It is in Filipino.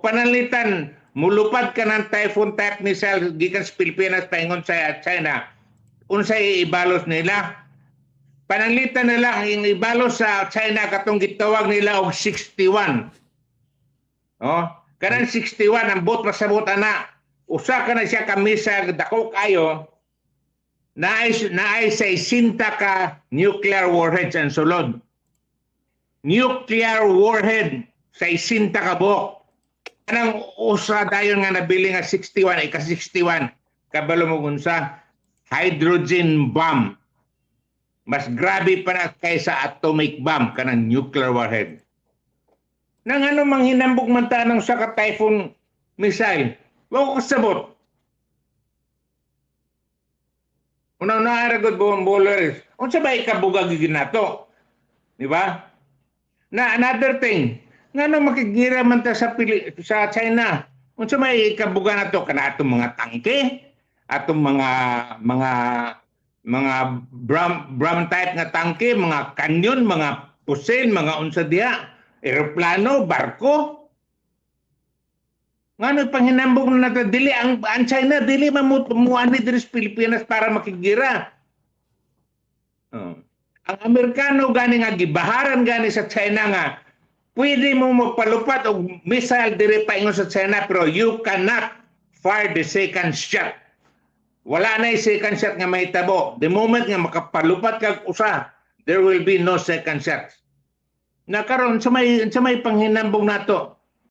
panalitan mulupad ka ng typhoon type missile gikan sa Pilipinas paingon sa China. Unsay ibalos nila? Panalitan nila ang ibalos sa China katong gitawag nila og 61 oh kanang 61 ang bot pasabot ana. Usa ka na siya ka missile dako kayo. Naay naay sa isinta ka nuclear warheads ang sulod. Nuclear warhead sa isinta ka buok Anang usa dayon nga nabili nga 61 ika 61 kabalo mo unsa hydrogen bomb mas grabe pa na kaysa atomic bomb kanang nuclear warhead nang ano mang hinambog man ta ng sa ka typhoon missile wa ko kasabot Unang naaragod buong bowlers. Unsa ba ikabuga gigin nato? Di ba? Na another thing, ngano makigira man ta sa Pili- sa China. Unsa may ikabuga nato kana atong mga tangke, atong mga mga mga bram bram type nga tangke, mga kanyon, mga pusil, mga unsa diha, eroplano, barko. Ngano panghinambog na nato dili ang, ang China dili mamuani diri sa Pilipinas para makigira. Oh. Ang Amerikano gani nga gibaharan gani sa China nga pwede mo magpalupat og missile dire pa ingon sa China pero you cannot fire the second shot. Wala na yung second shot nga may tabo. The moment nga makapalupat kag usa, there will be no second shot. Na karon sa may sa may panghinambong nato